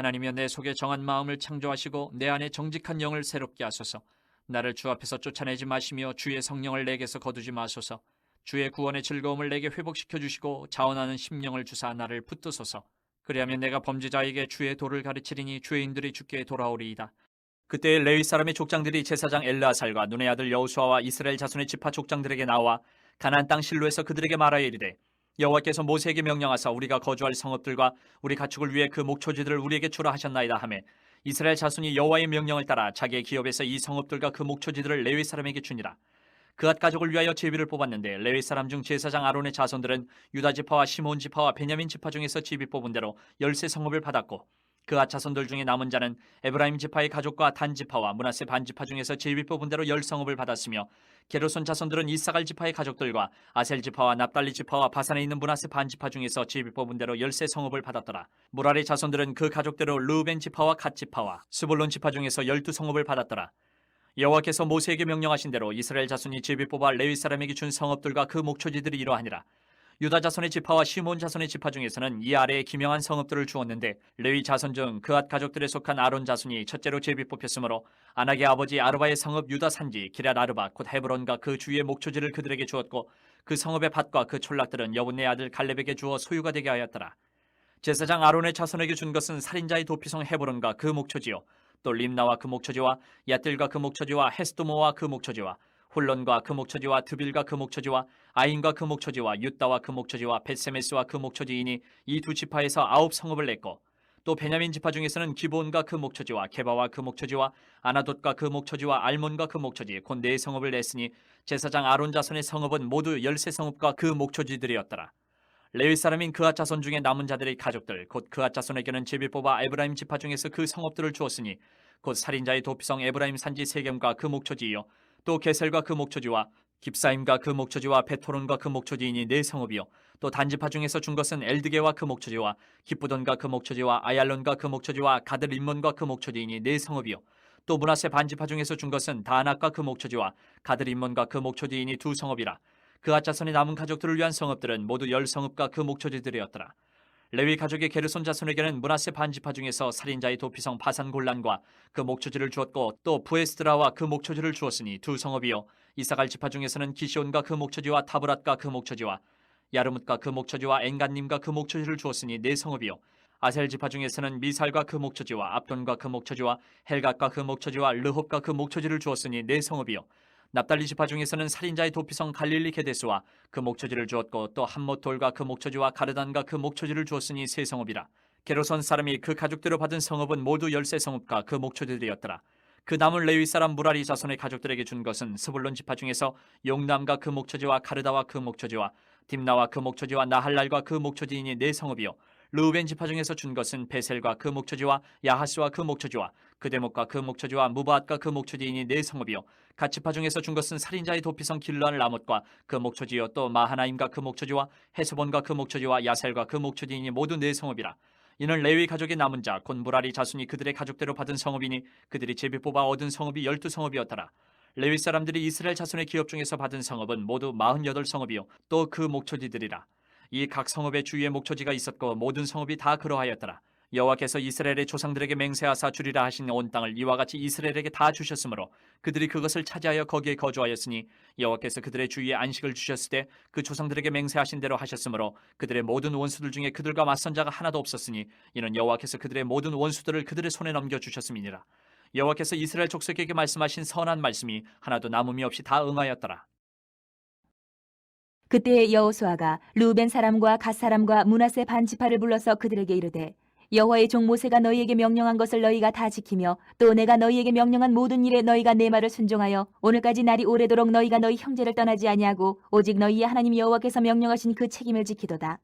하나님이여 내 속에 정한 마음을 창조하시고 내 안에 정직한 영을 새롭게 하소서. 나를 주 앞에서 쫓아내지 마시며 주의 성령을 내게서 거두지 마소서. 주의 구원의 즐거움을 내게 회복시켜 주시고 자원하는 심령을 주사 나를 붙드소서. 그리하면 내가 범죄자에게 주의 도를 가르치리니 죄인들이 주께 돌아오리이다. 그때 레위 사람의 족장들이 제사장 엘르아살과 눈의 아들 여호수아와 이스라엘 자손의 지파 족장들에게 나와 가나안 땅 실로에서 그들에게 말하여 이르되 여호와께서 모세에게 명령하사 우리가 거주할 성읍들과 우리 가축을 위해 그 목초지들을 우리에게 주라 하셨나이다 하매 이스라엘 자손이 여호와의 명령을 따라 자기의 기업에서 이 성읍들과 그 목초지들을 레위 사람에게 주니라. 그앗 가족을 위하여 제비를 뽑았는데 레위 사람 중 제사장 아론의 자손들은 유다 지파와 시몬 지파와 베냐민 지파 중에서 제비 뽑은 대로 열세 성읍을 받았고 그앗 자손들 중에 남은 자는 에브라임 지파의 가족과 단 지파와 문하세 반 지파 중에서 제비 뽑은 대로 열 성읍을 받았으며 게르손 자손들은 이사갈 지파의 가족들과 아셀 지파와 납달리 지파와 바산에 있는 문하세 반 지파 중에서 제비 뽑은 대로 열세 성읍을 받았더라. 무라리 자손들은 그 가족대로 르우벤 지파와 갓 지파와 스볼론 지파 중에서 열두 성읍을 받았더라. 여호와께서 모세에게 명령하신 대로 이스라엘 자손이 제비 뽑아 레위 사람에게 준 성읍들과 그 목초지들이 이러하니라. 유다 자손의 지파와 시몬 자손의 지파 중에서는 이 아래에 기명한 성읍들을 주었는데 레위 자손 중 그앗 가족들에 속한 아론 자손이 첫째로 제비 뽑혔으므로 아낙의 아버지 아르바의 성읍 유다 산지 기럇 아르바 곧 헤브론과 그 주위의 목초지를 그들에게 주었고 그 성읍의 밭과 그 촌락들은 여분네 아들 갈렙에게 주어 소유가 되게 하였더라. 제사장 아론의 자손에게 준 것은 살인자의 도피성 헤브론과 그 목초지요 또 림나와 그 목초지와 야뜰과 그 목초지와 헤스도모와 그 목초지와 홀론과 그 목초지와 드빌과 그 목초지와 아인과 그 목초지와 유다와 그 목초지와 벳세메스와 그 목초지이니 이 두 지파에서 아홉 성읍을 냈고 또 베냐민 지파 중에서는 기본과 그 목초지와 게바와 그 목초지와 아나돗과 그 목초지와 알몬과 그 목초지 곧 네 성읍을 냈으니 제사장 아론 자손의 성읍은 모두 열세 성읍과 그 목초지들이었더라. 레위 사람인 그앗 자손 중에 남은 자들의 가족들 곧 그앗 자손에게는 제비 뽑아 에브라임 지파 중에서 그 성읍들을 주었으니 곧 살인자의 도피성 에브라임 산지 세겜과 그 목초지이요 또 게셀과 그 목초지와 깁사임과 그 목초지와 베토론과 그 목초지이니 네 성읍이요. 또 단지파 중에서 준 것은 엘드게와 그 목초지와 기쁘돈과 그 목초지와 아얄론과 그 목초지와 가드 림몬과 그 목초지이니 네 성읍이요. 또 문하세 반지파 중에서 준 것은 다낙과 그 목초지와 가드 림몬과 그 목초지이니 두 성읍이라. 그 아자손의 남은 가족들을 위한 성읍들은 모두 열 성읍과 그 목초지들이었더라. 레위 가족의 게르손 자손에게는 문하세 반지파 중에서 살인자의 도피성 바산 골란과 그 목초지를 주었고 또 부에스드라와 그 목초지를 주었으니 두 성읍이요. 이사갈 지파 중에서는 기시온과 그 목초지와 타브랏과 그 목초지와 야르뭇과 그 목초지와 엔간님과 그 목초지를 주었으니 네 성읍이요. 아셀 지파 중에서는 미살과 그 목초지와 압돈과 그 목초지와 헬갓과 그 목초지와 르홉과 그 목초지를 주었으니 네 성읍이요 납달리 지파 중에서는 살인자의 도피성 갈릴리 게데스와 그 목초지를 주었고 또 한모톨과 그 목초지와 가르단과 그 목초지를 주었으니 세 성읍이라. 게로선 사람이 그 가족대로 받은 성읍은 모두 열세 성읍과 그 목초지들이었더라. 그 남은 레위 사람 무라리 자손의 가족들에게 준 것은 스불론 지파 중에서 용남과 그 목초지와 가르다와 그 목초지와 딥나와 그 목초지와 나할랄과 그 목초지이니 네 성읍이요. 르우벤 지파 중에서 준 것은 베셀과 그 목초지와 야하스와 그 목초지와 그 대목과 그 목초지와 무바앗과 그 목초지이니 네 성읍이요. 가치파 중에서 준 것은 살인자의 도피성 길르안 라못과 그 목초지요. 또 마하나임과 그 목초지와 헤스본과 그 목초지와 야셀과 그 목초지이니 모두 네 성읍이라. 이는 레위 가족의 남은 자 곧 무라리 자손이 그들의 가족대로 받은 성읍이니 그들이 제비 뽑아 얻은 성읍이 열두 성읍이었더라. 레위 사람들이 이스라엘 자손의 기업 중에서 받은 성읍은 모두 마흔여덟 성읍이요. 또 그 목초지들이라. 이 각 성읍의 주위에 목초지가 있었고 모든 성읍이 다 그러하였더라 여호와께서 이스라엘의 조상들에게 맹세하사 주리라 하신 온 땅을 이와 같이 이스라엘에게 다 주셨으므로 그들이 그것을 차지하여 거기에 거주하였으니 여호와께서 그들의 주위에 안식을 주셨을 때 그 조상들에게 맹세하신 대로 하셨으므로 그들의 모든 원수들 중에 그들과 맞선 자가 하나도 없었으니 이는 여호와께서 그들의 모든 원수들을 그들의 손에 넘겨 주셨음이니라. 여호와께서 이스라엘 족속에게 말씀하신 선한 말씀이 하나도 남음이 없이 다 응하였더라. 그때 여호수아가 루벤 사람과 갓 사람과 문하세 반 지파를 불러서 그들에게 이르되 여호와의 종 모세가 너희에게 명령한 것을 너희가 다 지키며 또 내가 너희에게 명령한 모든 일에 너희가 내 말을 순종하여 오늘까지 날이 오래도록 너희가 너희 형제를 떠나지 아니하고 오직 너희의 하나님 여호와께서 명령하신 그 책임을 지키도다.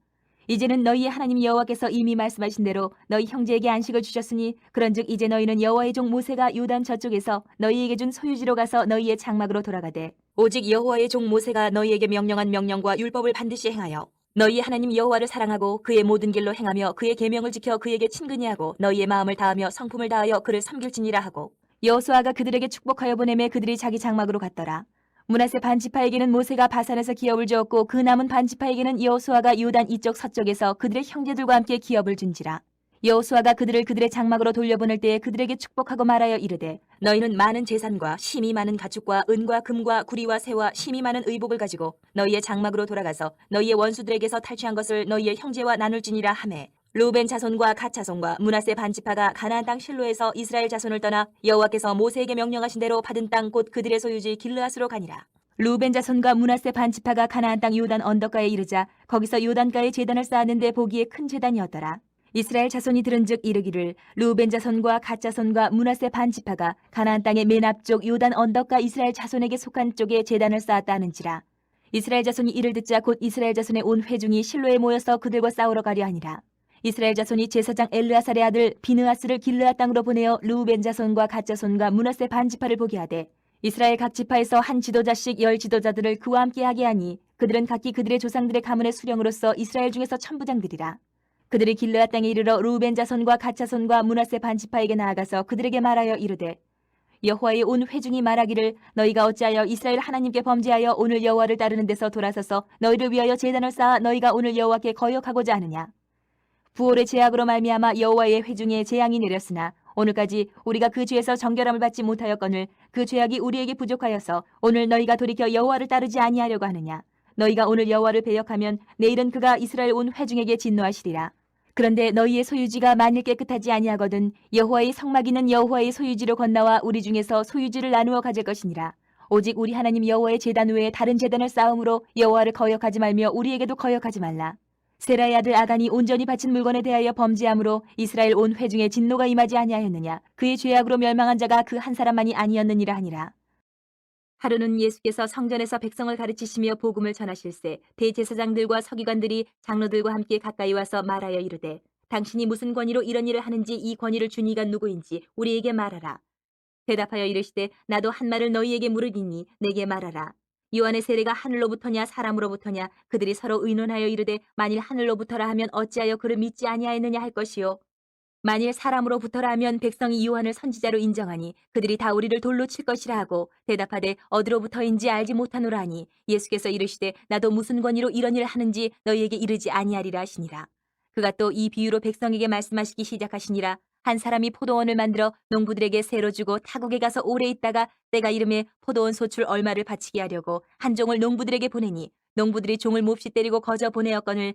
이제는 너희의 하나님 여호와께서 이미 말씀하신 대로 너희 형제에게 안식을 주셨으니 그런즉 이제 너희는 여호와의 종 모세가 요단 저쪽에서 너희에게 준 소유지로 가서 너희의 장막으로 돌아가되 오직 여호와의 종 모세가 너희에게 명령한 명령과 율법을 반드시 행하여 너희 하나님 여호와를 사랑하고 그의 모든 길로 행하며 그의 계명을 지켜 그에게 친근히 하고 너희의 마음을 다하며 성품을 다하여 그를 섬길지니라 하고 여호수아가 그들에게 축복하여 보내매 그들이 자기 장막으로 갔더라. 문하세 반지파에게는 모세가 바산에서 기업을 주었고 그 남은 반지파에게는 여호수아가 요단 이쪽 서쪽에서 그들의 형제들과 함께 기업을 준지라. 여호수아가 그들을 그들의 장막으로 돌려보낼 때에 그들에게 축복하고 말하여 이르되 너희는 많은 재산과 심이 많은 가축과 은과 금과 구리와 새와 심이 많은 의복을 가지고 너희의 장막으로 돌아가서 너희의 원수들에게서 탈취한 것을 너희의 형제와 나눌지니라 하매. 루벤 자손과 갓 자손과 문하세 반지파가 가나안 땅 실로에서 이스라엘 자손을 떠나 여호와께서 모세에게 명령하신 대로 받은 땅 곧 그들의 소유지 길르앗으로 가니라. 루벤 자손과 문하세 반지파가 가나안 땅 요단 언덕가에 이르자 거기서 요단가에 제단을 쌓았는데 보기에 큰 제단이었더라 이스라엘 자손이 들은즉 이르기를 루벤 자손과 갓 자손과 문하세 반 지파가 가나안 땅의 맨 앞쪽 요단 언덕가 이스라엘 자손에게 속한 쪽에 제단을 쌓았다 하는지라. 이스라엘 자손이 이를 듣자 곧 이스라엘 자손의 온 회중이 실로에 모여서 그들과 싸우러 가려 하니라. 이스라엘 자손이 제사장 엘르아살의 아들 비느아스를 길르아 땅으로 보내어 루벤 자손과 갓 자손과 문하세 반 지파를 보게 하되 이스라엘 각 지파에서 한 지도자씩 열 지도자들을 그와 함께 하게 하니 그들은 각기 그들의 조상들의 가문의 수령으로서 이스라엘 중에서 천부장들이라 그들이 길르앗 땅에 이르러 루벤 자손과 갓 자손과 문하세 반지파에게 나아가서 그들에게 말하여 이르되 여호와의 온 회중이 말하기를 너희가 어찌하여 이스라엘 하나님께 범죄하여 오늘 여호와를 따르는 데서 돌아서서 너희를 위하여 제단을 쌓아 너희가 오늘 여호와께 거역하고자 하느냐? 부올의 제약으로 말미암아 여호와의 회중에 재앙이 내렸으나 오늘까지 우리가 그 죄에서 정결함을 받지 못하였거늘 그 죄악이 우리에게 부족하여서 오늘 너희가 돌이켜 여호와를 따르지 아니하려고 하느냐 너희가 오늘 여호와를 배역하면 내일은 그가 이스라엘 온 회중에게 진노하시리라. 그런데 너희의 소유지가 만일 깨끗하지 아니하거든 여호와의 성막이는 여호와의 소유지로 건너와 우리 중에서 소유지를 나누어 가질 것이니라. 오직 우리 하나님 여호와의 제단 외에 다른 제단을 쌓음으로 여호와를 거역하지 말며 우리에게도 거역하지 말라. 세라의 아들 아간이 온전히 바친 물건에 대하여 범죄함으로 이스라엘 온 회중에 진노가 임하지 아니하였느냐. 그의 죄악으로 멸망한 자가 그 한 사람만이 아니었느니라 하니라 하루는 예수께서 성전에서 백성을 가르치시며 복음을 전하실세 대제사장들과 서기관들이 장로들과 함께 가까이 와서 말하여 이르되 당신이 무슨 권위로 이런 일을 하는지 이 권위를 준 이가 누구인지 우리에게 말하라. 대답하여 이르시되 나도 한 말을 너희에게 물으리니 내게 말하라. 요한의 세례가 하늘로부터냐 사람으로부터냐 그들이 서로 의논하여 이르되 만일 하늘로부터라 하면 어찌하여 그를 믿지 아니하였느냐 할 것이요 만일 사람으로부터라 하면 백성이 요한을 선지자로 인정하니 그들이 다 우리를 돌로 칠 것이라 하고 대답하되 어디로부터인지 알지 못하노라 하니 예수께서 이르시되 나도 무슨 권위로 이런 일을 하는지 너희에게 이르지 아니하리라 하시니라. 그가 또 이 비유로 백성에게 말씀하시기 시작하시니라. 한 사람이 포도원을 만들어 농부들에게 새로 주고 타국에 가서 오래 있다가 때가 이름에 포도원 소출 얼마를 바치게 하려고 한 종을 농부들에게 보내니 농부들이 종을 몹시 때리고 거저 보내었거늘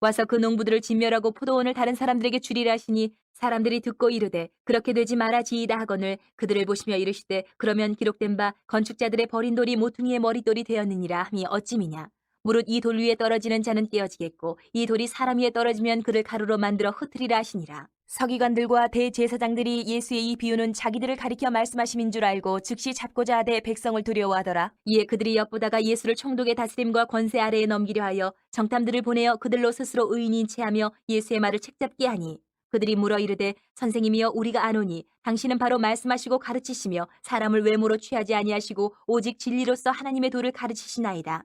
와서 그 농부들을 진멸하고 포도원을 다른 사람들에게 주리라 하시니 사람들이 듣고 이르되 그렇게 되지 말아 지이다 하거늘 그들을 보시며 이르시되 그러면 기록된 바 건축자들의 버린 돌이 모퉁이의 머릿돌이 되었느니라 함이 어찌미냐 무릇 이 돌 위에 떨어지는 자는 깨어지겠고 이 돌이 사람 위에 떨어지면 그를 가루로 만들어 흩으리라 하시니라. 서기관들과 대제사장들이 예수의 이 비유는 자기들을 가리켜 말씀하심인 줄 알고 즉시 잡고자 하되 백성을 두려워하더라. 이에 그들이 엿보다가 예수를 총독의 다스림과 권세 아래에 넘기려 하여 정탐들을 보내어 그들로 스스로 의인인 체하며 예수의 말을 책잡게 하니 그들이 물어 이르되 선생님이여 우리가 아노니 당신은 바로 말씀하시고 가르치시며 사람을 외모로 취하지 아니하시고 오직 진리로서 하나님의 도를 가르치시나이다.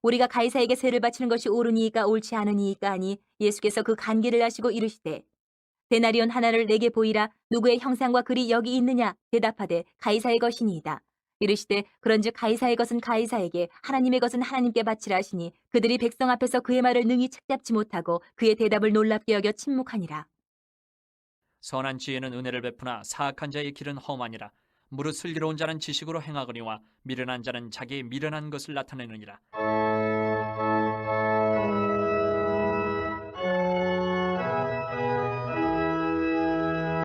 우리가 가이사에게 세를 바치는 것이 옳으니이까 옳지 않으니이까 하니 예수께서 그 간계를 하시고 이르시되 데나리온 하나를 내게 보이라. 누구의 형상과 글이 여기 있느냐? 대답하되 가이사의 것이니이다. 이르시되 그런즉 가이사의 것은 가이사에게 하나님의 것은 하나님께 바치라 하시니 그들이 백성 앞에서 그의 말을 능히 책잡지 못하고 그의 대답을 놀랍게 여겨 침묵하니라. 선한 지혜는 은혜를 베푸나 사악한 자의 길은 험하니라. 무릇 슬기로운 자는 지식으로 행하거니와 미련한 자는 자기의 미련한 것을 나타내느니라